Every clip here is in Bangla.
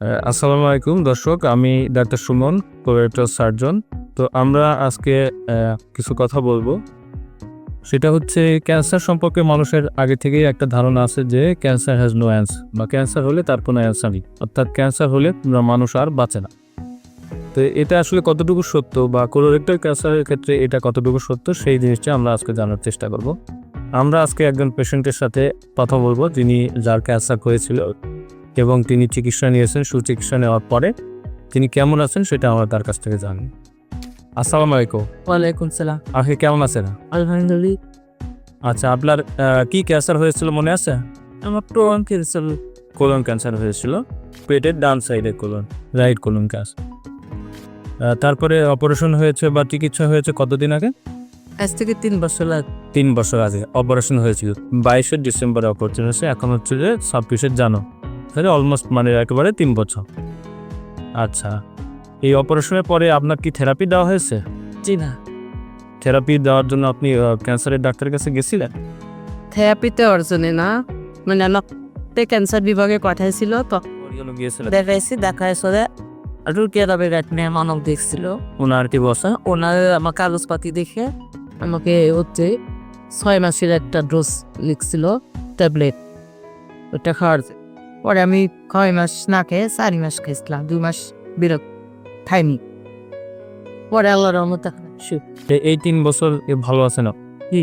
আসসালামু আলাইকুম দর্শক, আমি ডাক্তার সুমন কোরেটর সার্জন। তো আমরা আজকে কিছু কথা বলব। সেটা হচ্ছে ক্যান্সার সম্পর্কে মানুষের আগে থেকেই একটা ধারণা আছে যে ক্যান্সার হ্যাজ নো অ্যান্স বা ক্যান্সার হলে তার কোনো অ্যান্সার নেই। অর্থাৎ ক্যান্সার হলে মানুষ আর বাঁচে না। তো এটা আসলে কতটুকু সত্য বা কোলোরেক্টাল ক্যান্সারের ক্ষেত্রে এটা কতটুকু সত্য সেই জিনিসটা আমরা আজকে জানার চেষ্টা করব। আমরা আজকে একজন পেশেন্টের সাথে কথা বলব যিনি যার ক্যান্সার হয়েছিল। এবং তিনি চিকিৎসা নিয়েছেন সুচিকিৎসা নেওয়ার পরে তিনি কেমন আছেন সেটা আমরা তার কাছ থেকে জানি। আসসালামু আলাইকুম। ওয়ালাইকুম সালাম। আপনি কেমন আছেন? আলহামদুলিল্লাহ। আচ্ছা আপনার কি ক্যান্সার হয়েছিল মনে আছে? আমার প্রমাণ ক্যান্সার কোলন ক্যান্সার হয়েছিল পেটের ডান সাইডে কোলন রাইট কোলন ক্যান্সার তারপরে অপারেশন হয়েছে বা চিকিৎসা হয়েছে কতদিন আগে? আজ থেকে তিন বছর লাগে তিন বছর আগে অপারেশন হয়েছিল। বাইশে ডিসেম্বরে অপারেশন হয়েছে এখন হচ্ছে যে ছাব্বিশে জানো তাহলে অলমোস্ট মানে একেবারে তিন বছর। আচ্ছা এই অপারেশনের পরে আপনার কি থেরাপি দেওয়া হয়েছে? জি না। থেরাপি দেওয়ার জন্য আপনি ক্যান্সারের ডাক্তারের কাছে গেছিলেন? থেরাপিতে অর্জনে না। মানে আমাকে ক্যান্সার বিভাগে পাঠাইছিল তো দেখাইছি সরে রুকিয়া রবি রাটনে মানব দেখছিল। ওনার কি বসা? ওনার আমার কাগজপাতি দেখে আমাকে হচ্ছে ছয় মাসের একটা ডোজ লিখছিল ট্যাবলেট ওটা খাওয়ার। পরে আমি ছয় মাস না খেয়ে চারি মাস খেয়েছিলাম দুই মাস বিরত খাইনি। পরে আল্লাহর রহমত এই তিন বছর ভালো আছে না? জি।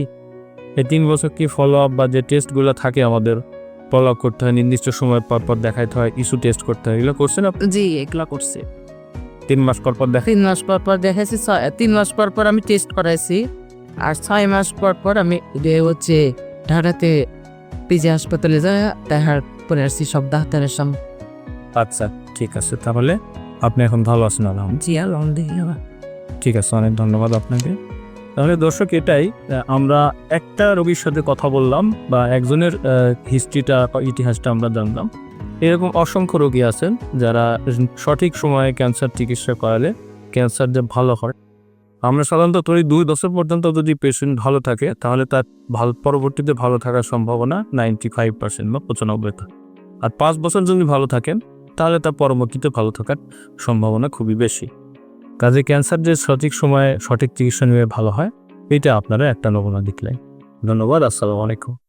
এই তিন বছর কি ফলো আপ বা যে টেস্টগুলো থাকে আমাদের ফলো আপ করতে হয় নির্দিষ্ট সময় পর পর দেখাইতে হয় ইস্যু টেস্ট করতে হয় এগুলো করছেন আপনি? জি এগুলা করছে। তিন মাস পর পর দেখা তিন মাস পর পর দেখাইছি তিন মাস পর পর আমি টেস্ট করাইছি আর ছয় মাস পর পর আমি হচ্ছে ঢাকাতে পিজি হাসপাতালে যা দেখার পরে আসছি সব ডাক্তারের সামনে আচ্ছা ঠিক আছে তাহলে আপনি এখন ভালো আছেন আলহামদুলিল্লাহ। জি আলহামদুলিল্লাহ। ঠিক আছে অনেক ধন্যবাদ আপনাকে। তাহলে দর্শক এটাই আমরা একটা রোগীর সাথে কথা বললাম বা একজনের হিস্ট্রিটা ইতিহাসটা আমরা জানলাম। এরকম অসংখ্য রোগী আছেন যারা সঠিক সময়ে ক্যান্সার চিকিৎসা করালে ক্যান্সার যে ভালো হয় আমরা সাধারণত ধরি দুই বছর পর্যন্ত যদি পেশেন্ট ভালো থাকে, তাহলে তার ভালো, পরবর্তীতে ভালো থাকার সম্ভাবনা নাইনটি ফাইভ পার্সেন্ট বা পঁচানব্বই আর পাঁচ বছর যদি ভালো থাকেন, তাহলে তার পরবর্তীতে ভালো থাকার সম্ভাবনা খুবই বেশি। কাজে ক্যান্সার যে সঠিক সময়ে সঠিক চিকিৎসা নিয়ে ভালো হয়, এটা আপনারা একটা নমুনা দেখলেন। ধন্যবাদ, আসসালামু আলাইকুম।